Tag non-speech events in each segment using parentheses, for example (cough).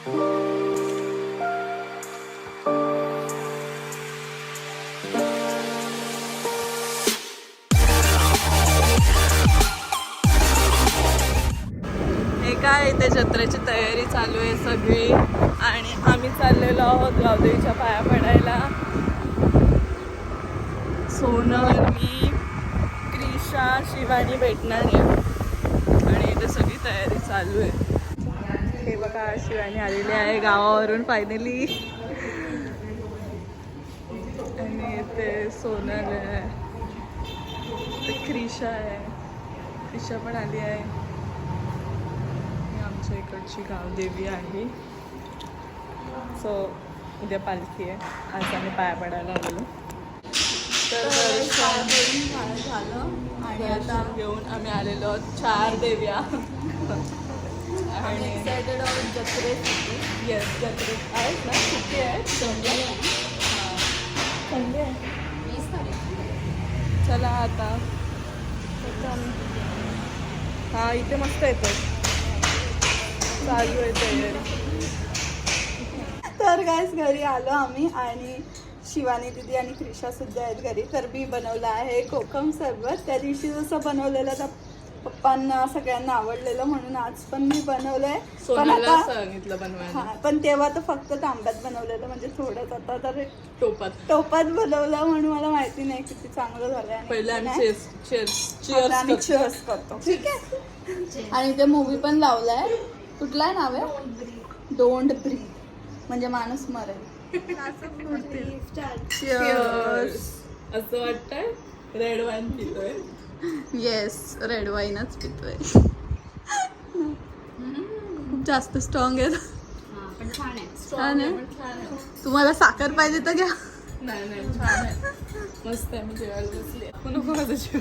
हे काय इथे जत्रेची तयारी चालू आहे सगळी. आणि आम्ही चाललेलो आहोत गावदेवीच्या पाया पडायला. सोनल मी क्रिशा शिवानी भेटणार. आहे आणि इथे सगळी तयारी चालू आहे. हे बघा शिवानी आलेली आहे गावावरून फायनली आणि ते सोनल आहे. ते क्रिशा आहे. क्रिशा पण आली आहे. आमच्या इकडची गावदेवी आहे. सो उद्या पालखी आहे. आज आम्ही पाया पडायला आलेलो. तर झालं. आणि आता घेऊन आम्ही आलेलो आहोत चार देव्या. आणि एक्सायटेड आहोत जत्रेसाठी येस जत्रेत आहेत ना? सुट्टी आहे? संडे हां. संडे आहे. वीस तारीख. चला आता. हा इथे मस्त येतो चालू आहे तयारी तर गायस घरी आलो आम्ही आणि शिवानी दिदी आणि क्रिशा सुद्धा आहेत घरी. तर मी बनवलं आहे कोकम सरबत. त्या दिवशी जसं बनवलेलं तर पप्पांना सगळ्यांना आवडलेलं म्हणून आज पण मी बनवलंय. पण सोनाला आता सांगितलं बनवायला. हा पण तेव्हा तर फक्त तांब्यात बनवलेलं म्हणजे थोडंच आता तर टोपात. टोपात बनवलं म्हणून मला माहिती नाही किती चांगलं झालंय आणि पहिले किती आम्ही नाही. चेस चेअर्स आता आम्ही चेअर्स cheers करतो. ठीक आहे? आणि ते मूवी पण लावलाय. कुठला आहे नाव आहे? डोंट ब्रीथ म्हणजे माणूस मरेल. असं वाटतंय. रेड वाईन पितोय. येस रेड वाईनच पितोय. खूप जास्त स्ट्रॉंग आहे. हा छान आहे. तुम्हाला साखर पाहिजे तर घ्या. मस्त आहे मी जेवायला बसली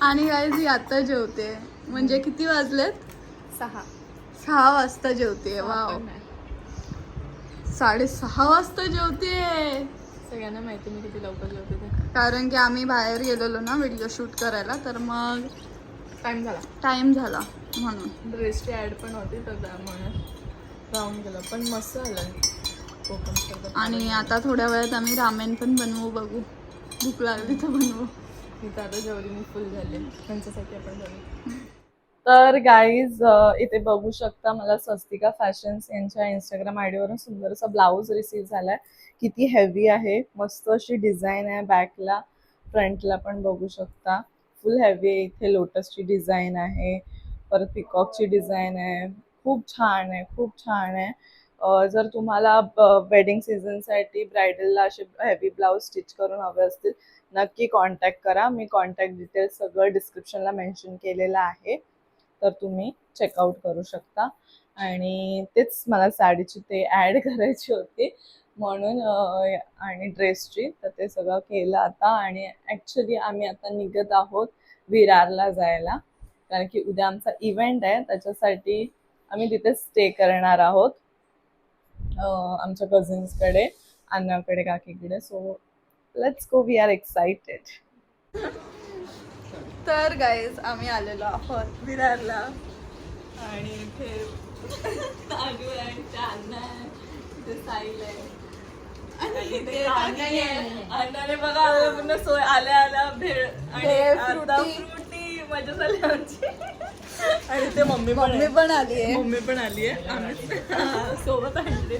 आणि काय जी आता जेवते. म्हणजे किती वाजलेत? सहा. सहा वाजता जेवते. वाव. साडेसहा वाजता जेवते. सगळ्यांना माहिती मी किती लवकर जेवते ते कारण की आम्ही बाहेर गेलेलो ना व्हिडिओ शूट करायला तर मग टाइम झाला. टाइम झाला म्हणून. ड्रेसची ॲड पण होती तर त्यामुळे राहून गेलं. पण मस्त झालं. सरबत. आणि आता थोड्या वेळात आम्ही रामेन पण बनवू बघू. भूक लागली तर बनवू. इथं आता जेवढी मी फुल झाले त्यांच्यासाठी आपण बनवू तर गाईज इथे बघू शकता मला स्वस्तिका फॅशन्स यांच्या इंस्टाग्राम आयडीवरून सुंदर असा ब्लाऊज रिसीव झालाय. किती हेवी आहे. मस्त अशी डिझाईन आहे बॅकला फ्रंटला पण बघू शकता. फुल हेवी आहे. इथे लोटसची डिझाईन आहे. परत पिकॉकची डिझाईन आहे. खूप छान आहे. खूप छान आहे. जर तुम्हाला वेडिंग सीझनसाठी ब्रायडलला असे हेवी ब्लाऊज स्टिच करून हवे असतील नक्की कॉन्टॅक्ट करा. मी कॉन्टॅक्ट डिटेल्स सगळं डिस्क्रिप्शनला मेन्शन केलेलं आहे. तर तुम्ही चेकआउट करू शकता. आणि तेच मला साडीची ते ॲड (laughs) करायची होती. म्हणून आणि ड्रेसची तर ते सगळं केलं आता आणि ॲक्च्युली आम्ही आता निघत आहोत विरारला जायला. कारण की उद्या आमचा इव्हेंट आहे त्याच्यासाठी आम्ही तिथे स्टे करणार आहोत. आमच्या कझिन्सकडे अण्णाकडे काकीकडे. So let's go we are excited तर गाईज आम्ही आलेलो आहोत विरारला. आणि इथे तांदूळ आहे साईल आहे. अण्णाने बघा पुन्हा सोय आल्या आल्या भेळ आणि भेळ, फ्रुटी. फ्रुटी मजा झाली आमची. आणि ते मम्मी पण मम्मी आहे. पण आली आहे. मम्मी पण आली आहे. आम्ही सोबत आणले.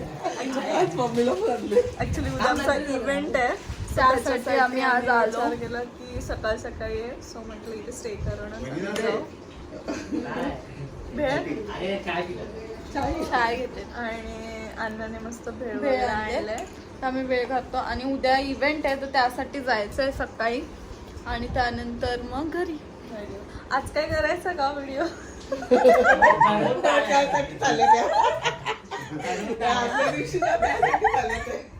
आज मम्मीला पण आणले. ऍक्च्युली उद्या आमचा इव्हेंट आहे. त्यासाठी आम्ही आज आलो. विचार केला की सकाळ सकाळी आहे सो म्हटलं इथे स्टे करूनच जाऊ. भेळ? चाय घेते. आणि अण्णाने मस्त भेळ भेळ वगैरे. आणलंय. तर आम्ही वेळ घालतो आणि उद्या इव्हेंट आहे तर त्यासाठी जायचं आहे सकाळी. आणि त्यानंतर मग घरी. आज काय करायचं का व्हिडिओ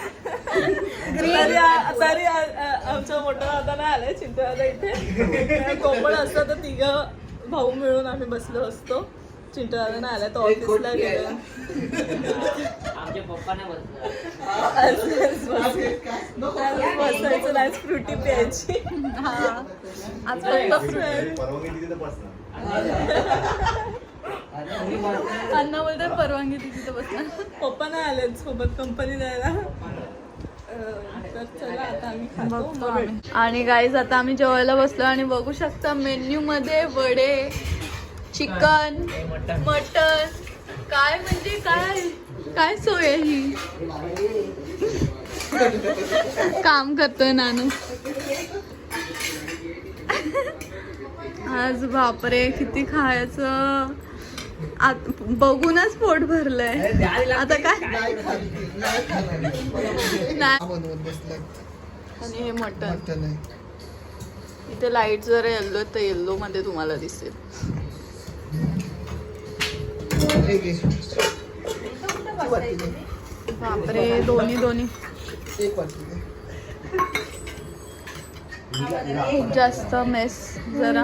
तरी तरी आमच्या मोठा दादा नाही आलाय चिंटू दादा इथे. (laughs) कोंबड असतं तर तिघ भाऊ मिळून आम्ही बसलो असतो. चिंटू दादा नाही आलाय तो ऑफिसला गेला. आमच्या पप्पाने (laughs) बसायचं नाही फ्रुटी प्यायची. आज फक्त (laughs) अण्णा बोलतात परवानगी दिली तर बसणार पप्पा नाही आले सोबत कंपनी द्यायला अं, तर चला आता आम्ही खातो. मग भेटू. आणि गाईज आता आम्ही जेवायला बसलो आणि बघू शकता मेन्यू मध्ये वडे चिकन मटन. काय म्हणजे काय? काय सोय आहे ही? काम करतोय नानू. आज बापरे किती खायचं. बघूनच पोट भरलंय. आता काय? आणि हे मटन इथे लाइट जर येल्लो तर येल्लो मध्ये तुम्हाला दिसेल. बापरे दोन्ही दोन्ही. खूप जास्त मेस जरा.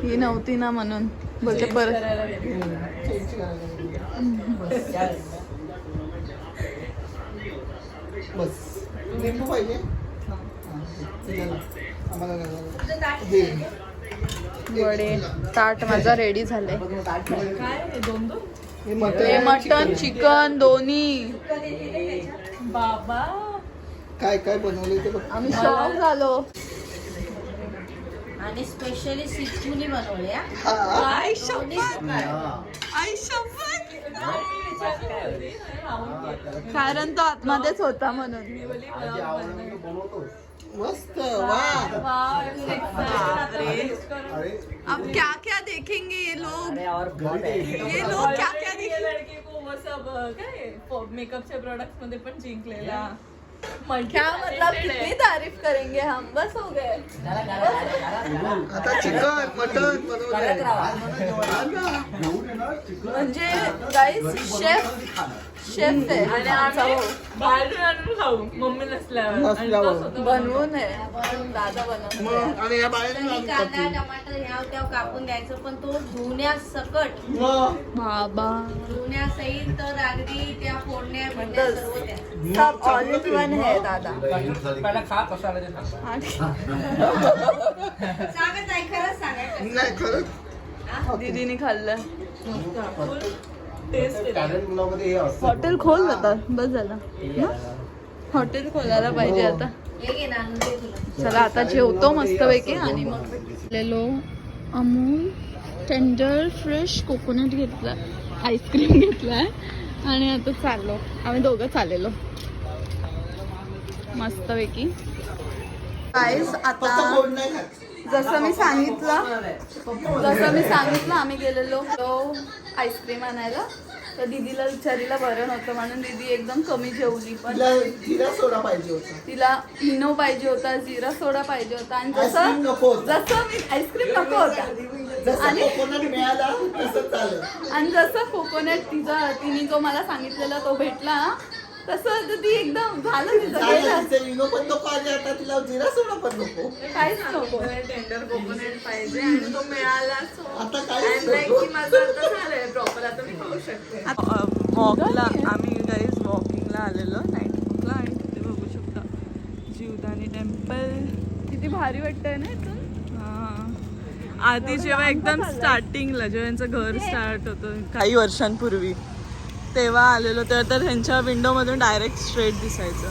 ही नव्हती ना म्हणून बोलते परत हा. हे. वडे ताट माझा रेडी झालाय काय दोन दोन हे मटन चिकन. दोन्ही. बाबा. काय काय बनवले ते बघ. आम्ही शॉक झालो. आणि स्पेशली सिद्धूने बनवले. आई शपथ आई शपथ. कारण तो आतमध्येच होता म्हणून. मस्त अब क्या क्या देखेंगे ये लोग? ये लोग क्या क्या ये देखेंगे लड़के को वो सब काय मेकअपच्या प्रोडक्ट्समध्ये पण जिंकलेला. क्या मतलब कितनी तारीफ करेंगे हम? बस हो गए। आता चिकन मटन. हा. म्हणजे गाईस शेफ शेफ आहे. आणि आमचा आम्ही भाऊ. बाहेरून आणून खाऊ. मम्मी नसल्यावर. स्वतः बनवून आहे. दादा बनवून आणि या बाहेर आणि कांदा टमाटर ह्याव त्याव कापून द्यायचं पण तो धुण्यासकट मग? बाबा. धुण्यासहित तर अगदी त्या फोडण्या सर्व त्या सब ऑल इन वन है दादा पहिला खा कसं ते सांग सांगत आहे खरंच सांगायचं नाही खरंच. दीदीने खाल्लं. मुलामध्ये हे असतं हॉटेल खोल आता बस झालं. ना? हॉटेल खोलायला पाहिजे आता. हे घे ना दे तुला. चला आता जेवतो मस्तपैकी आणि मग लेलो अमूल टेंडर फ्रेश कोकोनट घेतला आईस्क्रीम घेतलाय. आणि आता चाललो. आम्ही दोघं चाललेलो. मस्तपैकी. काहीच फक्त आता जसं मी सांगितलं जसं मी सांगितलं आम्ही गेलेलो तो आईस्क्रीम आणायला. तर दीदीला विचारीला बरं नव्हतं म्हणून दीदी एकदम कमी जेवली पण. तिला जिरा सोडा पाहिजे होता. तिला इनो पाहिजे होता जिरा सोडा पाहिजे होता. आणि आईस्क्रीम जसं नको होता. जसं मी आईस्क्रीम नको होता. जसं आणि- कोकोनट मिळाला तसं चालेल. आणि जसं कोकोनट तिचा तिने जो मला सांगितलेला तो भेटला तसं तर ती एकदम झालं तिचं चालेल गेलं. तिचं इनो पण नको आणि आता तिला जिरा सोडा पण नको. काहीच नको. टेंडर कोकोनट पाहिजे आणि तो मिळाला सो आता काहीच And like नको की माझं आता झालंय प्रॉपर आता मी खाऊ शकते. वॉकला आम्ही गाईज वॉकिंगला आलेलो नाईट वॉकला आणि तिथे बघू शकता जीवदानी टेम्पल किती भारी वाटतंय ना इथून. हा. आधी जेव्हा एकदम स्टार्टिंगला जेव्हा यांचं घर स्टार्ट होतं काही वर्षांपूर्वी. तेव्हा आलेलो तेव्हा तर त्यांच्या विंडोमधून डायरेक्ट स्ट्रेट दिसायचं.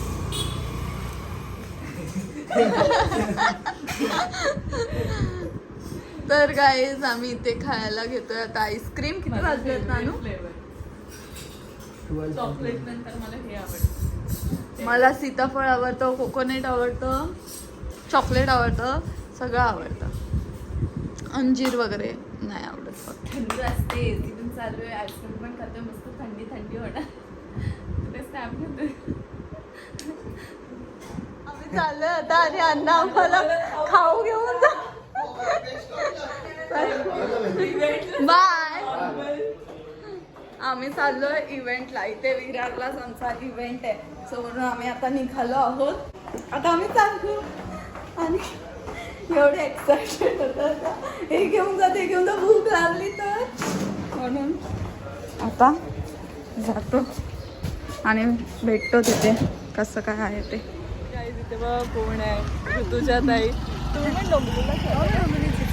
तर गाईज आम्ही इथे खायला घेतोय आता आईस्क्रीम किती वाजलेत नानू? चॉकलेट नंतर मला हे आवडतं. मला सीताफळ आवडतं कोकोनट आवडतं चॉकलेट आवडतं सगळं आवडतं. अंजीर वगैरे नाही आवडत. फक्त थंडी असते तिथून चालू आहे आईस्क्रीम पण खाते मोठी होणार ते स्नॅप घेतोय चाललं आता आणि अन्न आम्हाला खाऊ घेऊन जा बाय आम्ही चाललोय इव्हेंटला इथे विरारलाच आमचा इव्हेंट आहे सो म्हणून आम्ही आता निघालो आहोत आता आम्ही चाललो आणि एवढे एक्साइटेड होतात हे घेऊन जा ते घेऊन जा भूक लागली तर म्हणून आता जातो. आणि भेटतो तिथे कसं काय आहे ते. काय तिथे बघ कोण आहे? ऋतुजा ताई. तुम्ही पण डोंबिवलीला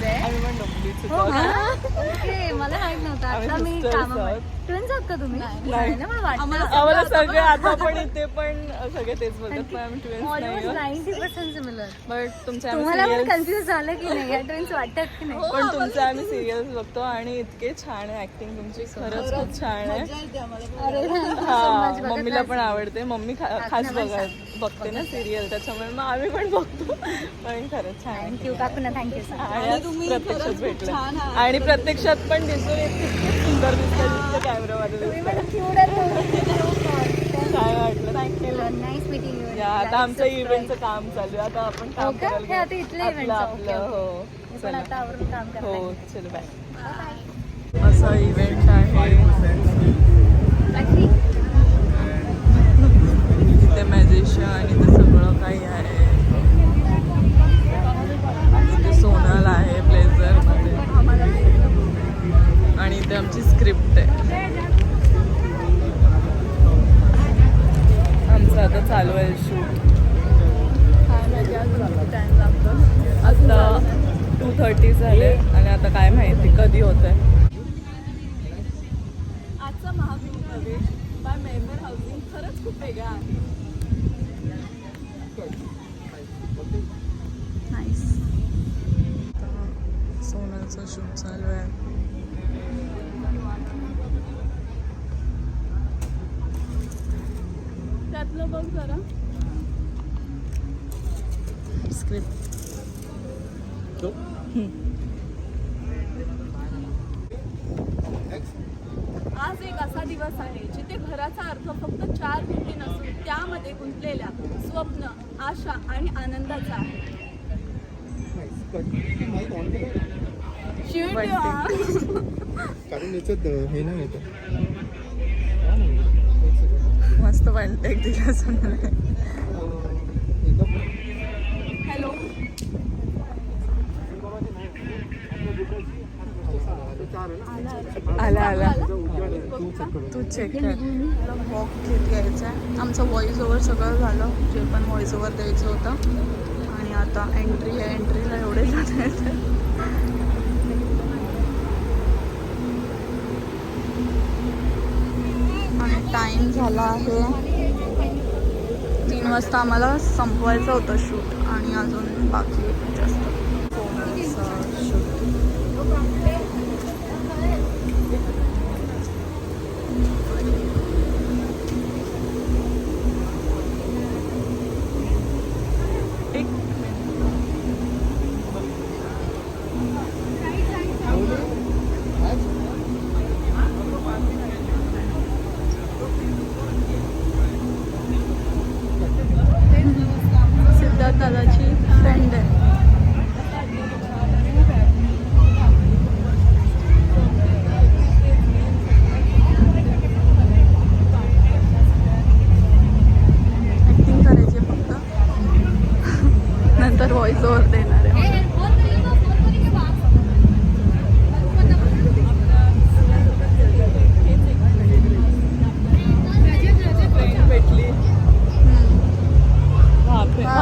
खेळता? आम्ही पण डोंबिवलीचेच आहोत. ओके मला माहीत नव्हतं. आम्ही आता मी sisters कामामध्ये आहोत. ट्विन्स आहात का तुम्ही? नाही. नाही ना मला वाटलं. आम्हाला सगळे आता पण इथे पण सगळे तेच बोलतात twins ninety percent similar but तुमचे आम्ही तुम्हाला पण सिरियल्स कन्फ्युज झालं की नाही? या ट्विन्स वाटतात की नाही? पण तुमचे आम्ही सिरियल्स बघतो आणि इतके छान आहे ऍक्टिंग तुमची. खरंच खूप छान आहे. अरे हा मम्मीला पण आवडते. मम्मी खास बघा बघते ना सिरियल त्याच्यामुळे मग आम्ही पण बघतो. पण खरंच छान. थँक्यू थँक्यू सर आणि आज प्रत्यक्षात भेटलं. आणि प्रत्यक्षात पण दिसून येत सुंदर दिसतं दिसतं कॅमेरामध्ये काय वाटलं. थँक्यू नाईस मीटिंग यू या आता आमचं इव्हेंटचं काम चालू आहे. आता आपण काम हो का? करायला हे आता इथलं आपलं event चं, आपलं ओके, हो. चला. आता आवरून काम हो चल बाय असा इव्हेंट आहे. चालू आहे त्यातलं बघ जरा. स्क्रिप्ट आज एक असा दिवस आहे जिथे घराचा अर्थ फक्त चार भिंती नसून त्यामध्ये गुंतलेल्या स्वप्न आशा आणि आनंदाचा आहे. Shoot you are. कारण याच्यात हे नाही येत. मस्त वाटतं सोनल हॅलो आला आला. तू चेक कर. वॉक घेत घ्यायचा आहे. आमचं व्हॉइस ओव्हर सगळं झालं. जे पण व्हॉइस ओव्हर द्यायचं होतं. आणि आता एंट्री आहे. एंट्रीला एवढे जण आहेत आणि टाईम झाला आहे. तीन वाजता आम्हाला संपवायचं होतं शूट आणि अजून बाकी जास्त.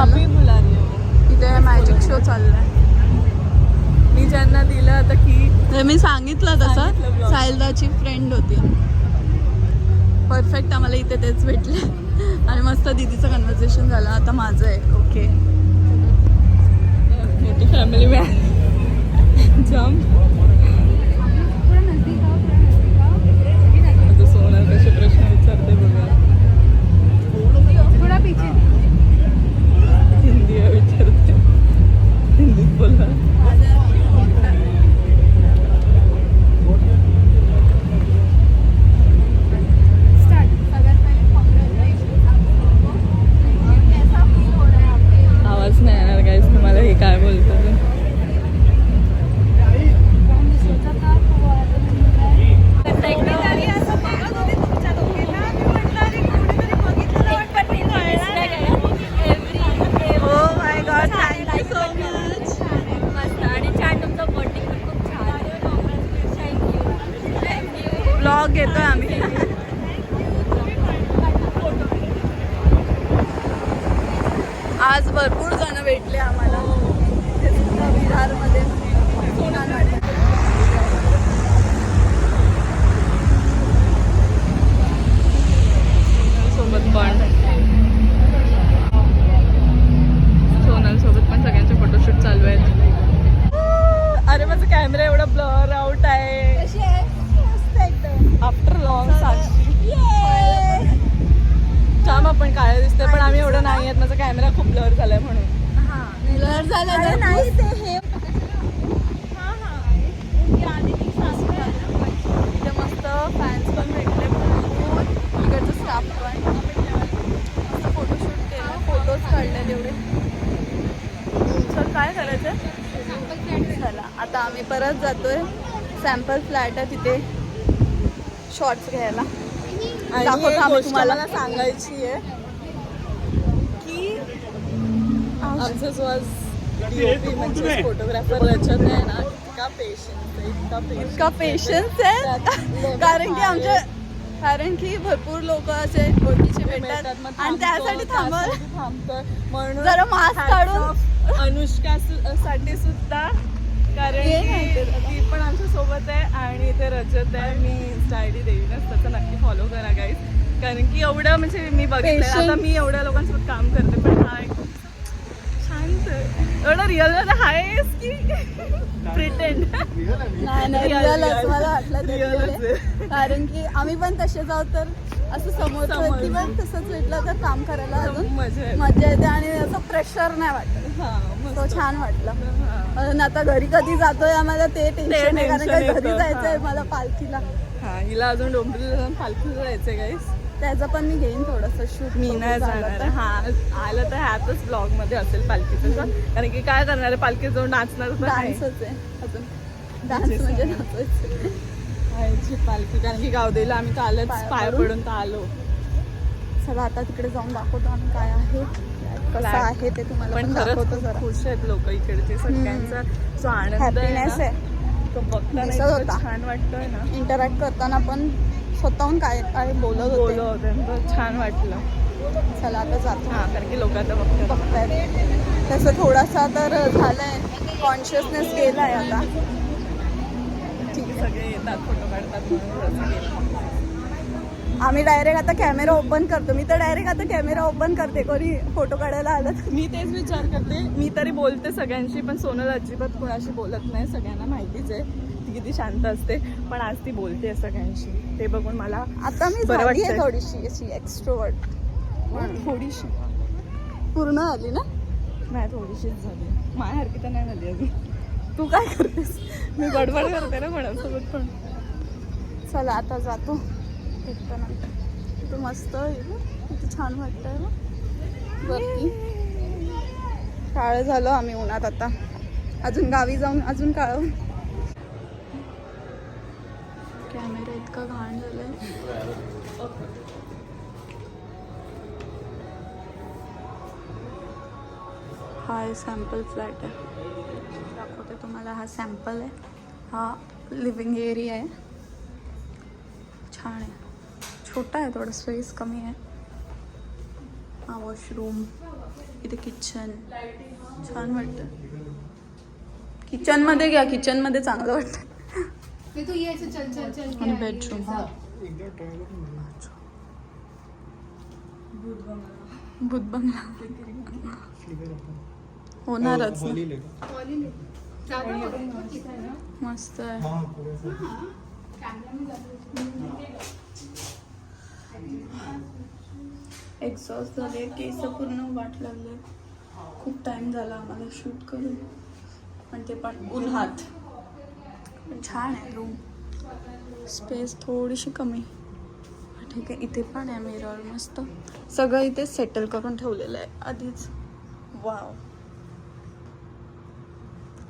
इथे मॅजिक शो चाललाय. मी ज्यांना दिलं आता की मी सांगितलं तसं. सायलदाची फ्रेंड होती. परफेक्ट आम्हाला इथे तेच भेटले. आणि मस्त दीदीचं कन्व्हर्सेशन झालं. आता माझं आहे. ओके मोठी फॅमिली मॅन जाम कसे प्रश्न विचारते बघा. थोडा पीछे. (laughs) हिंदी आहे विचारते हिंदीत बोला आवाज नाही येणार गाईस तुम्हाला हे काय बोलतो ते ब्लॉग घेतोय आम्ही आज भरपूर जण भेटले आम्हाला इथे सुद्धा विरारमध्ये छान वाटलं. सोबत पण सोनल सोबत पण सगळ्यांचे फोटोशूट चालू आहेत अरे माझा कॅमेरा एवढा ब्लर आउट आहे आफ्टर लॉंग साक्षी छान आपण काय दिसतोय पण आम्ही एवढं नाही आहेत माझा कॅमेरा खूप ब्लर झालाय म्हणून ब्लर झाला नाही ते हे इथे मस्त फॅन्स पण भेटले भरपूर इकडचं स्टाफ पण मस्त फोटोशूट केलं फोटोज काढले तेवढे सर काय करायचं चला आता आम्ही परत जातोय सॅम्पल फ्लॅट आहे तिथे. शॉर्ट्स घ्यायला. दाखवतो आम्ही तुम्हाला. सांगायची आहे की आमचा जो आज DOP म्हणजे फोटोग्राफर रचत आहे ना इतका पेशन्स आहे इतका इतका पेशन्स आहे? (laughs) कारण की आमच्या कारण की भरपूर लोक असे ओळखीचे भेटतात. आणि त्यासाठी थांबव थांबतोय. म्हणून जरा मास्क काढून अनुष्का साठी सुद्धा कारण की ती पण आमच्यासोबत आहे आणि इथे रजत आहे. मी इन्स्टा आय डी देईनच त्याचं नक्की फॉलो करा गाईज कारण की एवढं म्हणजे मी बघितलं आता मी एवढ्या लोकांसोबत काम करते पण हा एक शांत. एवढं रिअलमध्ये आहेस की प्रिटेंड नाही real. मला वाटलं आहे. कारण की आम्ही पण तसे जाऊ तर असं समोर तसंच भेटलं तर काम करायला अजून मजा येते. आणि असं प्रेशर नाही वाटत. हा. तो छान वाटलं. आता घरी कधी जातोय आम्हाला ते टेन्शन आहे कारण घरी जायचंय. मला पालखीला. हा हिला अजून डोंबिवलीला जाऊन पालखीला जायचंय गाईस त्याचं पण मी घेईन थोडस शूट मी नाही जाणार. हा आलं तर ह्यातच ब्लॉगमध्ये असेल पालखीचं कारण की काय करणार आहे पालखीत जाऊन नाचणार. डान्सच आहे अजून. डान्स म्हणजे आईची पालखी कारण की गावदेला आम्ही कालच पाया पडून. तर आलो. चला आता तिकडे जाऊन दाखवतो आम्ही काय आहे. कसं. आहे ते तुम्हाला पण दाखवतो जरा. खुश आहेत लोक इकडचे सगळ्यांचा जो आनंद आहे तो बघताना होता. छान वाटतोय ना. इंटरॅक्ट करताना पण स्वतःहून काय काय बोलत बोलत होते छान वाटलं. चला आता जातो. हा कारण की लोक आता बघतात. बघतायत. तसं थोडासा तर झालंय. कॉन्शियसनेस गेलाय आता. सगळे येतात फोटो काढतात. आम्ही डायरेक्ट आता कॅमेरा ओपन करतो. मी तर डायरेक्ट आता कॅमेरा ओपन करते. कोणी फोटो काढायला आलं मी तेच विचार करते. मी तरी बोलते सगळ्यांशी पण सोनल अजिबात कुणाशी बोलत नाही. सगळ्यांना माहितीच आहे. ती किती शांत असते. पण आज ती बोलते सगळ्यांशी. ते बघून मला आता मी बरं आहे. थोडीशी अशी एक्स्ट्रोवर्ट थोडीशी. पूर्ण आली ना? नाही थोडीशीच झाली. माझ्यासारखी तर नाही झाली अजून. तू काय करतेस? मी गडबड करते ना कोणासोबत पण. चला आता जातो. भेटताना तू मस्त आहे किती छान वाटतंय ना? वरती. काळं झालं आम्ही उन्हात आता. अजून गावी जाऊन अजून काळ कॅमेरा इतका घाण झालाय. हा सॅम्पल फ्लॅट आहे. दाखवते तुम्हाला हा सॅम्पल आहे. हा लिव्हिंग एरिया आहे. छान आहे. छोटा आहे थोडं स्पेस कमी आहे. हा वॉशरूम इथे किचन छान वाटतं. किचनमध्ये घ्या किचनमध्ये चांगलं वाटतं. आणि बेडरूम बुध बंगला होणारच ना. मस्त आहे. एक्झॉस्ट झाले केस पूर्ण वाट लागले. खूप टाइम झाला आम्हाला शूट करून. पण ते पण उन्हात पण छान आहे रूम स्पेस थोडीशी कमी. ठीक आहे. इथे पण आहे मिरर मस्त. सगळं इथे सेटल करून ठेवलेलं आहे. आधीच. वाव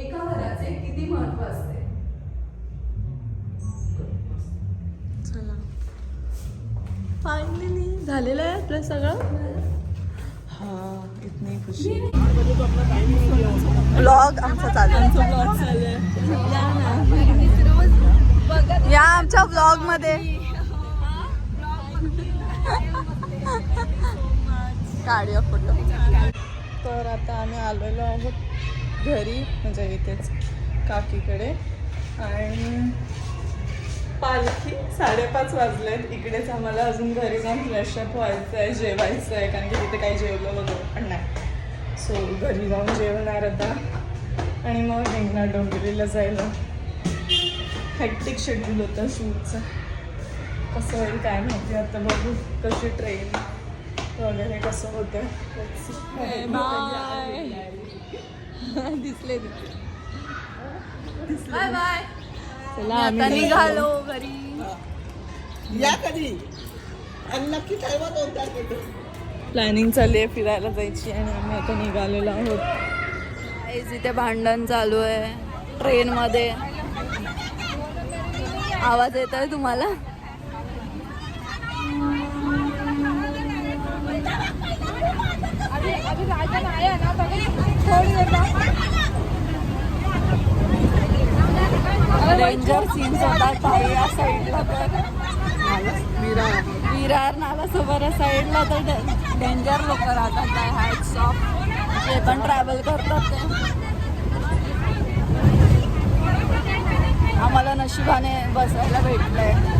एका घराचे किती महत्त्व असते? चला. फायनली झालेलं आहे आपलं सगळं? हा इतनी खुशी. ब्लॉग आमचा चालू चाललंय या आमच्या ब्लॉगमध्ये. काढूया फोटो तर आता आम्ही आलेलो आहोत घरी म्हणजे इथेच काकीकडे. आणि पालखी साडेपाच वाजलेत. इकडेच आम्हाला अजून घरी जाऊन फ्रेशअप व्हायचं आहे जेवायचं आहे कारण की तिथे काही जेवलं वगैरे पण नाही. सो घरी जाऊन जेवणार आता. आणि मग निघणार डोंबिवलीला जायला. हेक्टिक शेड्यूल होतं शूटचं. कसं होईल काय माहिती आता बघू. कशी ट्रेन वगैरे कसं होतं. बाय (laughs) दिसले बाय बाय. चला आता आम्ही निघालो घरी. या कधी? नक्की होता तिथे प्लॅनिंग चालली आहे फिरायला जायची आणि आम्ही आता निघालेलो आहोत. इथे भांडण चालू आहे ट्रेन मध्ये. आवाज येत आहे तुम्हाला? डेंजर सीन्स होतात या साईडला तर. विरार. विरार नाला समोर साईडला तर डेंजर लोक राहतात. हॅट्स ऑफ जे पण ट्रॅव्हल करतात ते. आम्हाला नशिबाने बसायला भेटलंय.